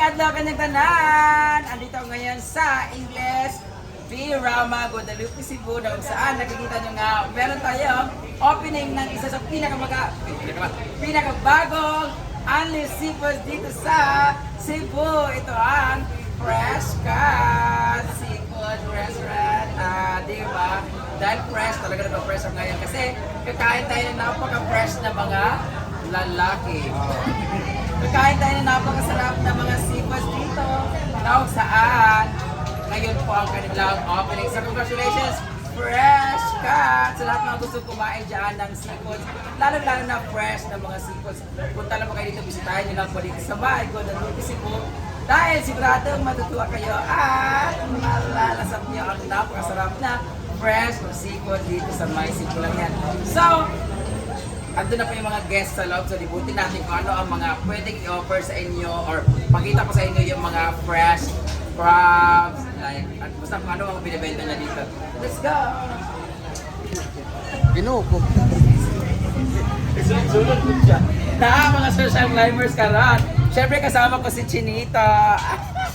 adlaw kanyang tanan! Andito ngayon sa English P-Rama Guadalupe, Cebu na kung saan nakikita nyo nga meron tayong opening ng isa sa pinakamaga, pinaka, pinakabagong Unli Seafood dito sa Cebu. Ito ang Fresh Cut Seafood Restaurant. Ah, di ba? Dahil fresh, talaga naman fresh ako ngayon kasi kakain tayo ng napaka-fresh na mga lalaki. Kakain tayo ng napakasarap na mga seafoods dito. Na kung saan, ngayon po ang kanilang opening. So congratulations, Fresh Cut! Sa lahat ng gusto kumain dyan ng seafoods, lalo-lalo na fresh na mga seafoods. Punta lang po kayo dito, bisitahin nyo lang po dito sa bahay ko, na Lupi Cebu. Dahil siguradong matutuwa kayo at malalasap nyo ang napakasarap na fresh na seafood dito sa may Cebu lang yan. So, Ando na po yung mga guests sa loob, so libutin natin kung ano ang mga pwedeng i-offer sa inyo or pakita ko sa inyo yung mga fresh crabs, like, at basta kung ano ang binibenta na dito. Let's go! Ginoo ko. Sunod-sunod po siya. Na, mga social climbers karan. Siyempre kasama ko si Chinita.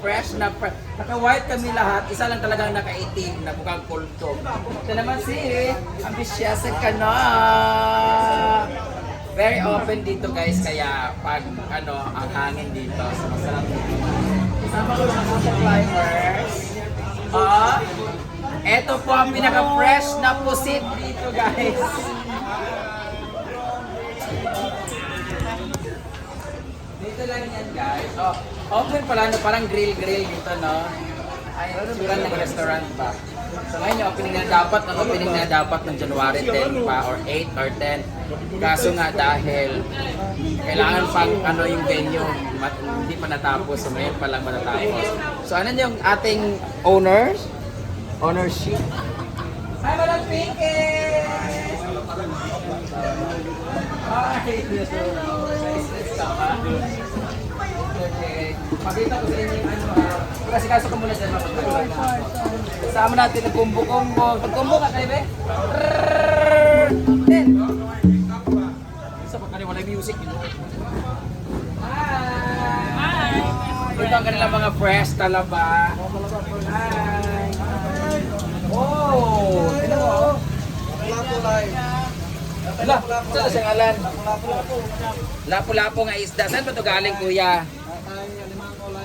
Fresh na fresh. Naka-white kami lahat. Isa lang talagang naka-itim na mukhang kulto. Ito naman si Ambisyosa ka na. Very open dito guys. Kaya pag ano, ang hangin dito. So masarap dito. Kasama ko mga social climbers. Ah, ito po ang pinaka-fresh na pusit dito guys. Dito lang yan guys. Oh, open pala no, parang grill-grill dito no. Ay, suran ng restaurant pa. So ngayon yung opening na dapat, ang opening na dapat ng January 10 pa or 8 or 10. Kaso nga dahil kailangan pang ano yung venue, mat, hindi pa natapos, so ngayon pa lang matatapos. So ano yung ating owners? Ownership? Hi, Madam Pinky! Hi! Ba? Okay. Pakita ko sa inyo yung ano ha. Kasi kaso ko muna dyan mapagkakulan. Kasama natin ang kumbo-kumbo. Pag-kumbo ka kayo, be? Ten! Isa pa kanina wala music. know? Hi! Ito ang kanilang mga fresh talaba. Hi! Oh! Tignan mo. oh. Ala, saan na siyang alan? Lapu-lapo nga isda. Saan ba ito galing, kuya?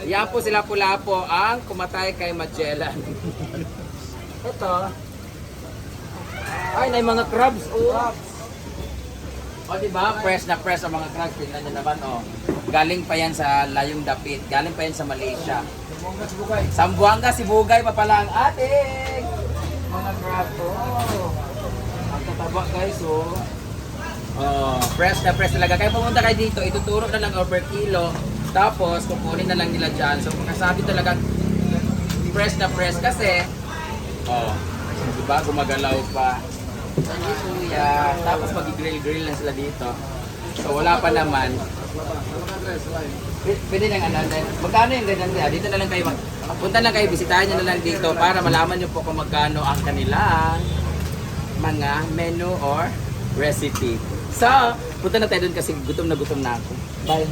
Yan po si Lapu-lapo ang kumatay kay Magellan. ito. Ay, na mga crabs. Oh. O, di ba? Fresh na fresh ang mga crabs. Tingnan nyo naman, oh. Galing pa yan sa Layong Dapit. Galing pa yan sa Malaysia. Sambuanga, Sibugay pa pala ang ating mga crab. Oh. Ang tataba, guys, oh. Oh, fresh na fresh talaga. Kaya pumunta kayo dito, ituturo na lang over kilo. Tapos, kukunin na lang nila dyan. So, kasabi talaga, fresh na fresh kasi, oh, di ba, gumagalaw pa. Kuya. Tapos, mag-grill-grill lang sila dito. So, wala pa naman. P- Pwede nang ano, then, magkano yung ganyan nila? Dito na lang kayo, mag, punta lang kayo, bisitahin nyo na lang dito para malaman nyo po kung magkano ang kanilang mga menu or recipe. So, punta na tayo doon kasi gutom na gutom na ako. Bye.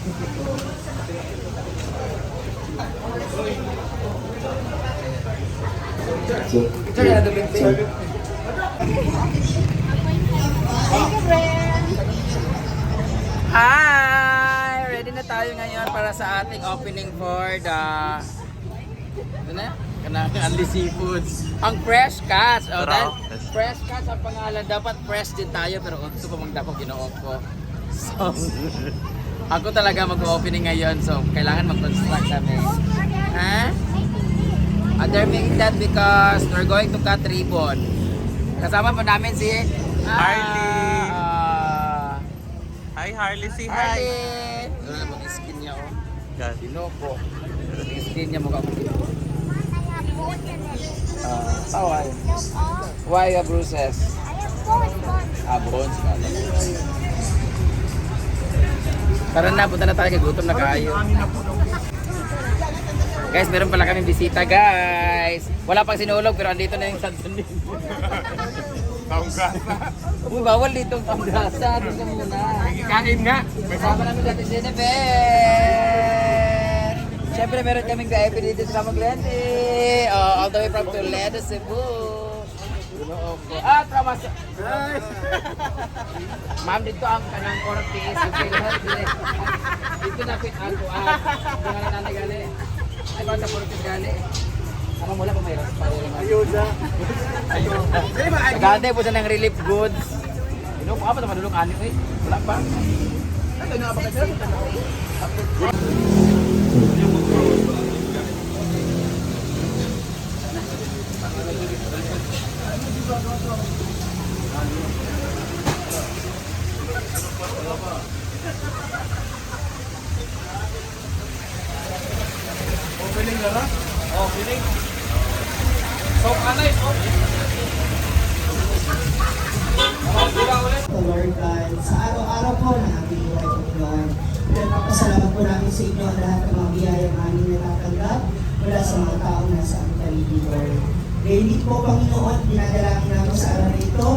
Hi! Ready na tayo ngayon para sa ating opening for the ano na? Kanang Anli Seafoods. Ang fresh cuts. Oh, dahil fresh cuts ang pangalan. Dapat fresh din tayo pero ito pa mang dapat ginoon ko. So, ako talaga mag-opening ngayon so kailangan mag-construct kami. Ha? And they're making that because we're going to cut ribbon. Kasama po namin si Harley. Ah, Hi Harley, hi. Harley! Ano na mag-skin niya oh. God. Ginoko. Skin niya mukha ko. Ah, how are you? Why you have bruises? Ah, bones. Tara na, punta na tayo kay gutom na kayo. Guys, meron pala kaming bisita, guys. Wala pang sinulog, pero andito na yung santo Tangga. Uy, bawal dito ang. Doon ka muna. Kain nga. Kasama namin dati si Jennifer. Siyempre, meron kaming VIP dito sa Maglente. Uh, all the way from Toledo, Cebu. At from us. Ma'am, dito ang kanang sa PhilHealth. Dito na pit ako. Ah, na nanay gali. Ay, ba sa korte gali? Ano mula pa mayroon? Ayuda. Ayuda. Nagante po siya ng relief goods. Ino ko apa madulong ani eh. Wala pa. Ano na ba kasi? The Lord God sa araw-araw po na aming buhay Panginoon. Pinagpapasalamat po namin sa inyo ang lahat ng mga biyayang aming natatanggap mula sa mga taong nasa aming paligid, Lord. Ngayon po, Panginoon, dinadalangin namin sa araw na ito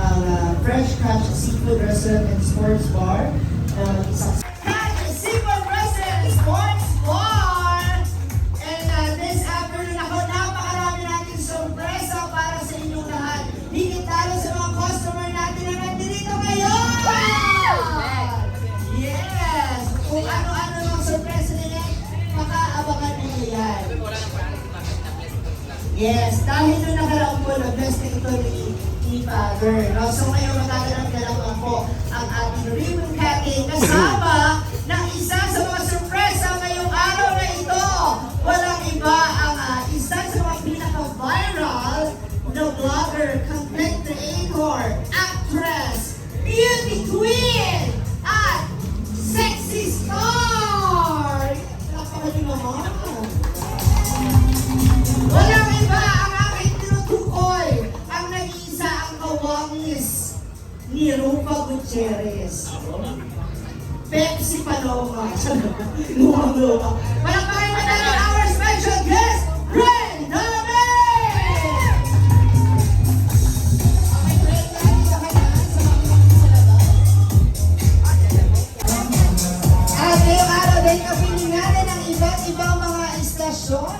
ang ah, Fresh Catch Seafood Restaurant and Sports Bar na isang Yes, dahil nung nakaraang po, na ito ni, ni Father. No? So ngayon, magkakaroon na naman po ang ating ribbon cutting kasama ng isa sa mga sorpresa ngayong araw na ito. Walang iba ang ah, isa sa mga pinaka-viral na vlogger, content creator, actress, beauty queen, Rupa Gutierrez. Pepsi Paloma. Lumang-luma. Palakpakan na natin our special guest, Ren Dame! At ngayong araw din, kapiling natin ang iba't ibang mga istasyon,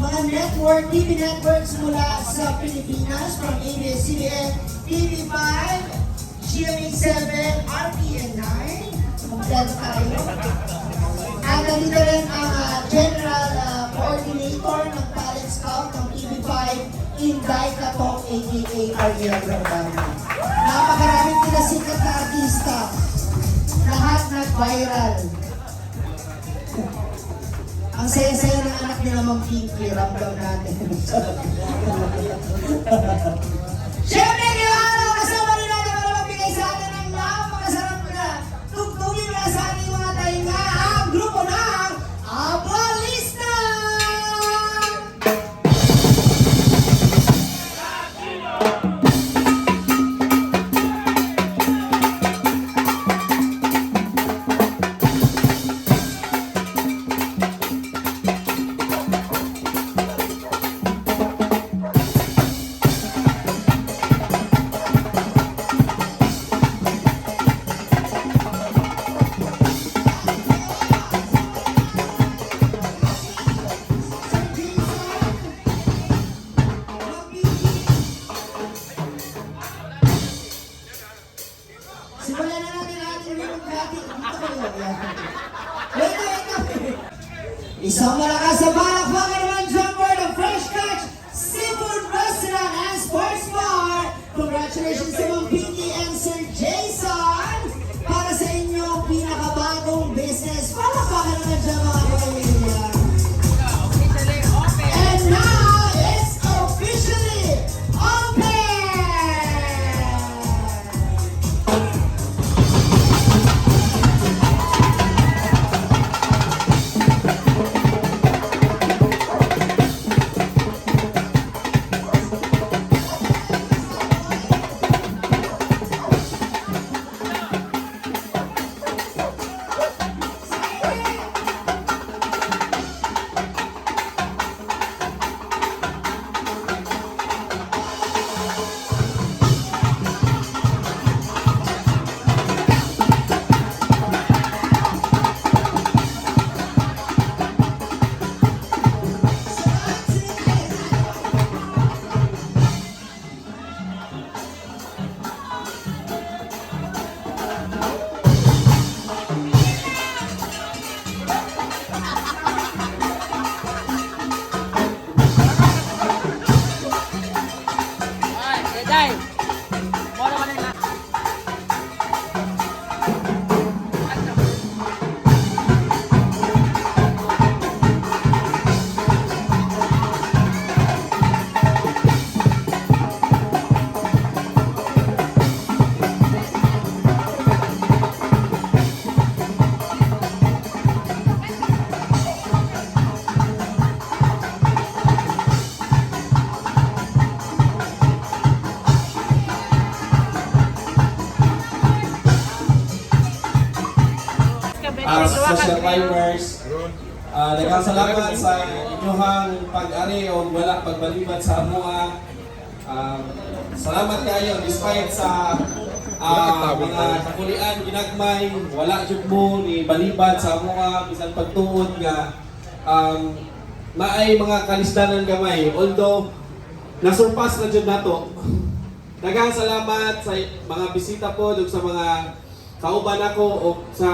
mga network, TV networks mula sa Pilipinas, from ABS-CBN, TV5, GMA7, RPN9, kompleto tayo. At nandito rin ang ah, General ah, Coordinator ng Talent Scout ng TV5, Inday Katong, aka Ariel Gordana. Napakaraming pinasikat na artista. Lahat nag-viral. Ang saya-saya ng anak ni Ma'am Pinky, ramdam natin. Siyempre, uh, social climbers. Uh, daghang salamat sa inyong pag-ari o wala pagbalibat sa amuha. Um, salamat kayo despite sa ah, mga kakulian ginagmay wala jud mo ni balibad sa amuha bisan pagtuod nga um, maay mga kalisdanan gamay. Although nasurpass na jud nato. Daghang salamat sa mga bisita po sa mga kauban ako o sa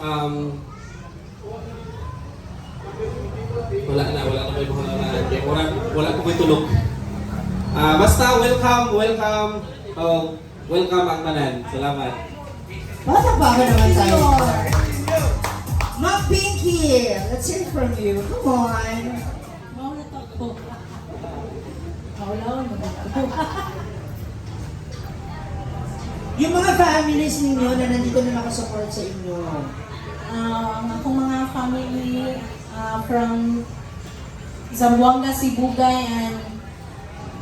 um, wala na, wala na may mga na, wala, wala ko may tulog. Ah, basta welcome, welcome. Oh, welcome ang tanan. Salamat. Palakpakan naman tayo. Ma'am Pinky, let's hear from you. Come on. Mauna to ako. Ako. Yung mga families ninyo na nandito na nakasupport sa inyo. Ang akong mga family ah, from Zamboanga, Sibugay, and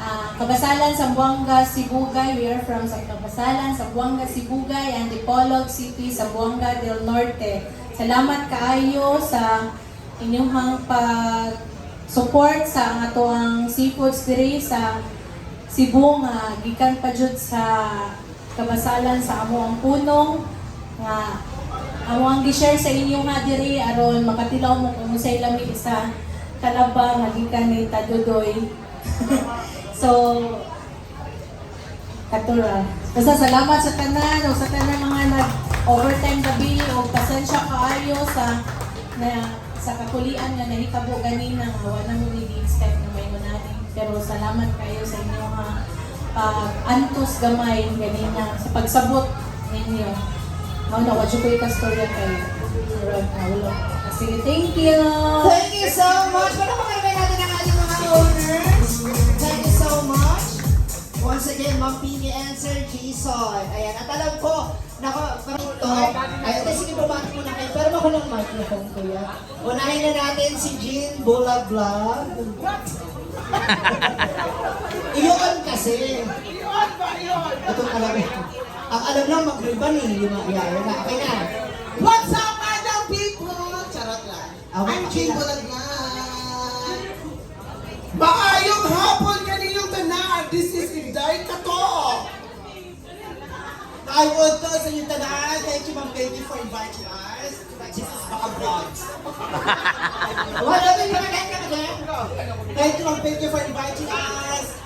ah, Kabasalan, Zamboanga, Sibugay. We are from sa Kabasalan, Zamboanga, Sibugay, and Dipolog City, Zamboanga del Norte. Salamat kaayo sa inyong pag support sa ato ang seafoods diri sa Cebu nga gikan pa jud sa kabasalan sa amo ang punong nga amo ang gi-share sa inyo nga diri aron makatilaw mo kung unsay lami sa kalaba nga gikan ni Tadudoy. so katura. Basta salamat sa tanan o sa tanan mga nag overtime gabi o pasensya kaayo sa na sa kakulian nga nahitabo ganina nga wala mo ni expect na may manani. Pero salamat kayo sa inyo nga pag antos gamay ganina sa pagsabot ninyo. Mao na wadyo ko ikastorya kayo. Pero nawala. Sige, thank you. Thank you so much. Para makaiba natin ang ating mga owners. Thank you so much. Once again, Ma'am Pini and Sir Jason. Ayan, at alam ko, nako, parito. Ay, okay, sige, bumati muna kayo. Pero ako ng microphone, kuya. Unahin na natin si Jean Bulag Vlog. Iyon kasi. Ito talaga. Ang alam lang, mag-riban eh. Yung mga yaya na. Okay na. What's up, madam people? Charot lang. I'm okay Jim lang. Bulagnan. Maayong hapon kaninyong tanan. This is Inday Kato. I want to sa inyong tanan. Thank you, Ma'am Baby, for inviting us. This is Baka Vlogs. Wala na ka na Thank you, Ma'am Baby, for inviting us.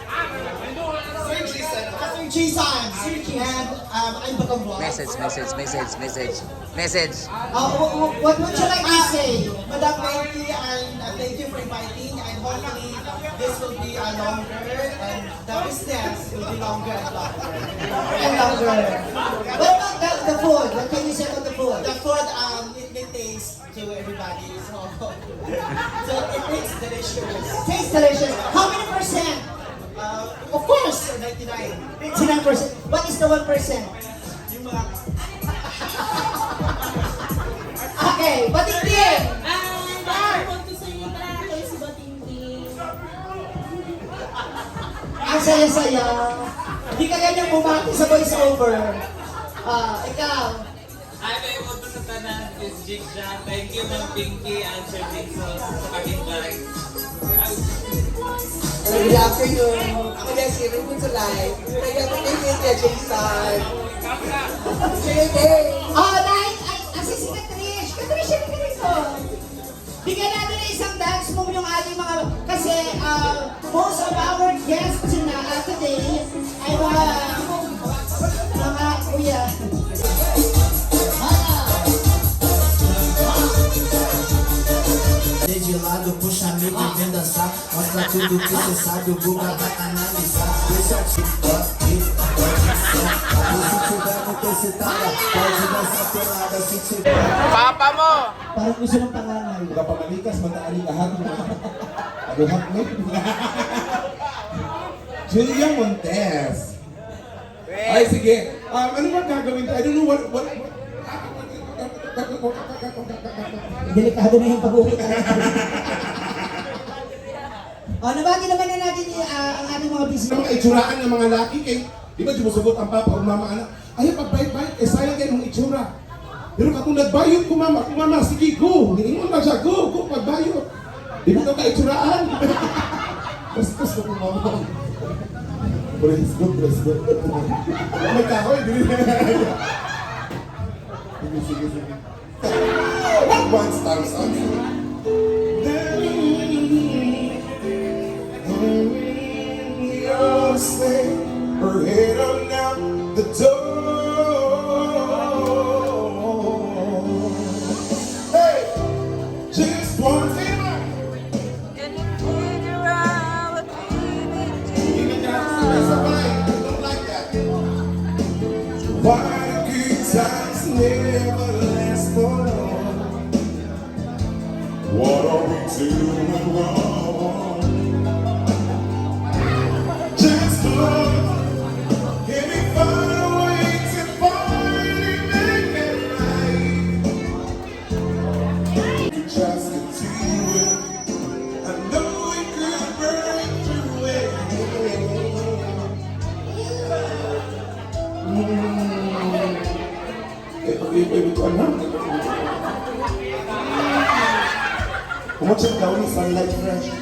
Sir Jason. Sir Jason. And um, I'm Baka Message, message, message, message, message. Uh, wh- wh- what would you like to say? Madam Baby, and uh, thank you for inviting. And hopefully, this will be uh, longer, and the business will be longer and longer. And longer. What about the, the food? What can you say about the food? The food, um, it may taste to everybody, so so it tastes delicious. Tastes delicious. How many percent? Uh, of course, 99. 69 percent. What is the 1 percent? Yung mga Okay, Batingting. Ang saya-saya. Hindi ka ganyan bumati sa voice over. Ah, ikaw. Ay, may mo sa tanan is Jig Jan. Thank you, Ma'am Pinky and Sir Dixon sa pakinggan. Good afternoon. Ako din si Ribbon sa live. Kaya ko kay Kaya Jason. Sige, ay, asi si Catrice. Catrice, hindi ka rito. Bigyan natin ng isang dance move yung ating mga, kasi uh, most of our guests na uh, today ay mga, mga kuya. Mostra tudo que cê sabe, o Guga vai analisar Deixa eu te Se tiver pode dançar pelada Se tiver Papa mo! Parang gusto ng panganay. Kapamalikas, mataali lahat aduhak mo. Julia Montes. Ay, sige. Um, ano ba gagawin? I don't know what... what, Delikado na yung pag-uwi. O, nabati naman na natin uh, ang ating mga Sa business. mga itsuraan ng mga laki kay... Di ba, sumusubot ang papa o mama anak? Ayaw, pagbait-bait, eh sayang kayo ng itsura. Pero katong nagbayot ko mama, ako mama, sige go. Hingon lang siya, go, go, pagbayot. Di mo ito kaitsuraan. Bastos ko po mama. Praise God, praise God. May kahoy, dili Sige, sige, sige. One stars on you. Her head on down the door. Kumachak daw ni Sunlight Fresh.